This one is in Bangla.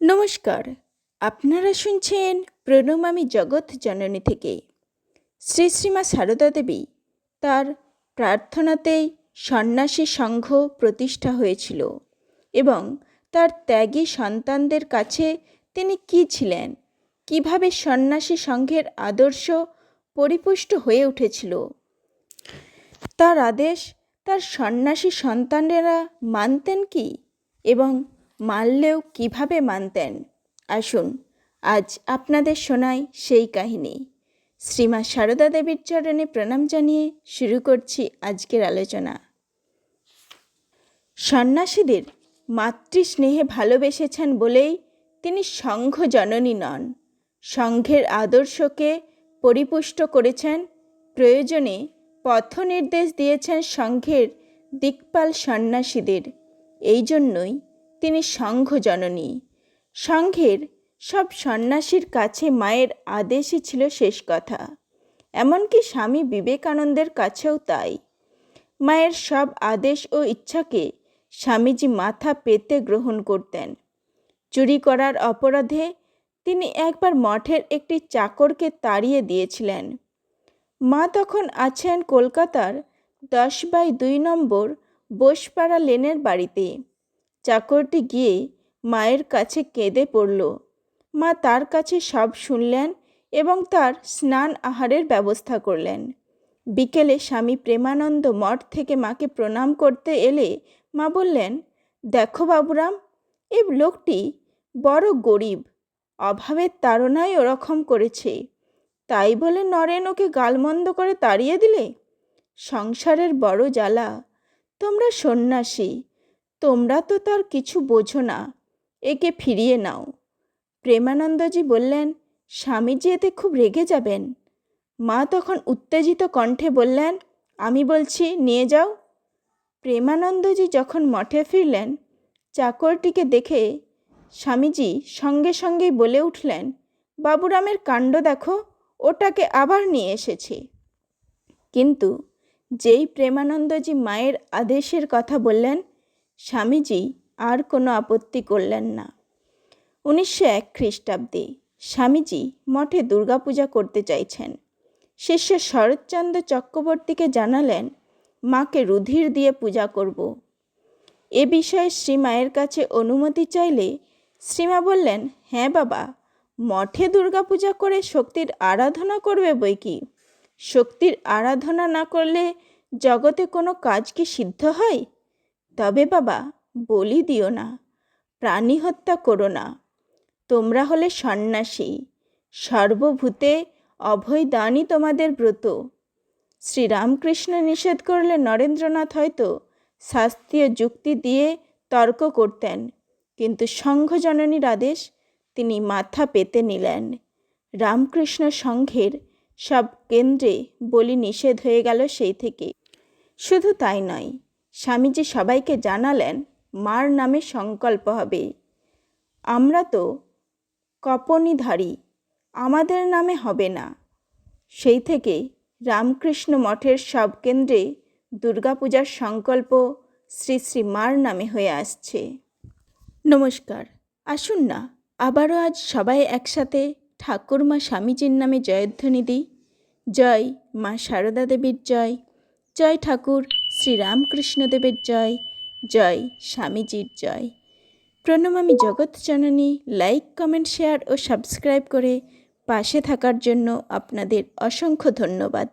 নমস্কার। আপনারা শুনছেন প্রণমামী জগৎ জননী থেকে। শ্রী শ্রীমা সারদা দেবী তার প্রার্থনাতেই সন্ন্যাসী সংঘ প্রতিষ্ঠা হয়েছিল এবং তার ত্যাগী সন্তানদের কাছে তিনি কী ছিলেন, কীভাবে সন্ন্যাসী সংঘের আদর্শ পরিপুষ্ট হয়ে উঠেছিল, তার আদেশ তার সন্ন্যাসী সন্তানেরা মানতেন কি এবং মানলেও কীভাবে মানতেন? আসুন, আজ আপনাদের শোনাই সেই কাহিনী। শ্রীমা সারদা দেবীর চরণে প্রণাম জানিয়ে শুরু করছি আজকের আলোচনা। সন্ন্যাসীদের মাতৃস্নেহে ভালোবেসেছেন বলেই তিনি সংঘ জননী নন। সংঘের আদর্শকে পরিপুষ্ট করেছেন, প্রয়োজনে পথ নির্দেশ দিয়েছেন সংঘের দিকপাল সন্ন্যাসীদের। এই জন্যই তিনি সংঘ জননী সংঘের সব সন্ন্যাসীর কাছে মায়ের আদেশই ছিল শেষ কথা। এমনকি স্বামী বিবেকানন্দের কাছেও তাই। মায়ের সব আদেশ ও ইচ্ছাকে স্বামীজি মাথা পেতে গ্রহণ করতেন। চুরি করার অপরাধে তিনি একবার মঠের একটি চাকরকে তাড়িয়ে দিয়েছিলেন। মা তখন আছেন কলকাতার দশ বাই দুই নম্বর বোসপাড়া লেনের বাড়িতে। চাকরটি গিয়ে মায়ের কাছে কেঁদে পড়ল। মা তার কাছে সব শুনলেন এবং তার স্নান আহারের ব্যবস্থা করলেন। বিকেলে স্বামী প্রেমানন্দ মঠ থেকে মাকে প্রণাম করতে এলে মা বললেন, দেখো বাবুরাম, এ লোকটি বড় গরিব, অভাবের তাড়নায় ওরকম করেছে। তাই বলে নরেন ওকে গালমন্দ করে তাড়িয়ে দিলে? সংসারের বড় জ্বালা, তোমরা সন্ন্যাসী তোমরা তো তার কিছু বোঝো না, একে ফিরিয়ে নাও। প্রেমানন্দজি বললেন স্বামীজি এতে খুব রেগে যাবেন। মা তখন উত্তেজিত কণ্ঠে বললেন, আমি বলছি, নিয়ে যাও। প্রেমানন্দজি যখন মঠে ফিরলেন, চাকরটিকে দেখে স্বামীজি সঙ্গে সঙ্গেই বলে উঠলেন, বাবুরামের কাণ্ড দেখো, ওটাকে আবার নিয়ে এসেছে। কিন্তু যেই প্রেমানন্দজি মায়ের আদেশের কথা বললেন স্বামীজি আর কোনো আপত্তি করলেন না। উনিশশো এক খ্রিস্টাব্দে স্বামীজি মঠে দুর্গাপূজা করতে চাইছেন। শিষ্য শরৎচন্দ্র চক্রবর্তীকে জানালেন, মাকে রুধির দিয়ে পূজা করব। এ বিষয়ে শ্রীমায়ের কাছে অনুমতি চাইলে শ্রীমা বললেন হ্যাঁ বাবা, মঠে দুর্গাপূজা করে শক্তির আরাধনা করবে বই কি? শক্তির আরাধনা না করলে জগতে কোনো কাজ কি সিদ্ধ হয়? তবে বাবা, বলি দিও না। প্রাণী হত্যা করো না। তোমরা হলে সন্ন্যাসী। সর্বভূতে অভয় দানই তোমাদের ব্রত। শ্রীরামকৃষ্ণ নিষেধ করলে নরেন্দ্রনাথ হয়তো শাস্ত্রীয় যুক্তি দিয়ে তর্ক করতেন, কিন্তু সংঘজননীর আদেশ তিনি মাথা পেতে নিলেন। রামকৃষ্ণ সংঘের সব কেন্দ্রে বলি নিষেধ হয়ে গেল সেই থেকে। শুধু তাই নয় স্বামীজি সবাইকে জানালেন, মার নামে সংকল্প হবে আমরা তো কপনিধারী, আমাদের নামে হবে না। সেই থেকে রামকৃষ্ণ মঠের সব কেন্দ্রে দুর্গাপূজার সংকল্প শ্রী শ্রী মার নামে হয়ে আসছে। নমস্কার, আসুন না, আবারও আজ সবাই একসাথে ঠাকুরমা স্বামীজির নামে জয়ধ্বনি দিই। জয় মা সারদা দেবীর জয়। জয় ঠাকুর। শ্রীরামকৃষ্ণদেবের জয় জয় স্বামীজির জয়। প্রণমামি জগৎ জননী। লাইক, কমেন্ট, শেয়ার ও সাবস্ক্রাইব করে পাশে থাকার জন্য আপনাদের অসংখ্য ধন্যবাদ।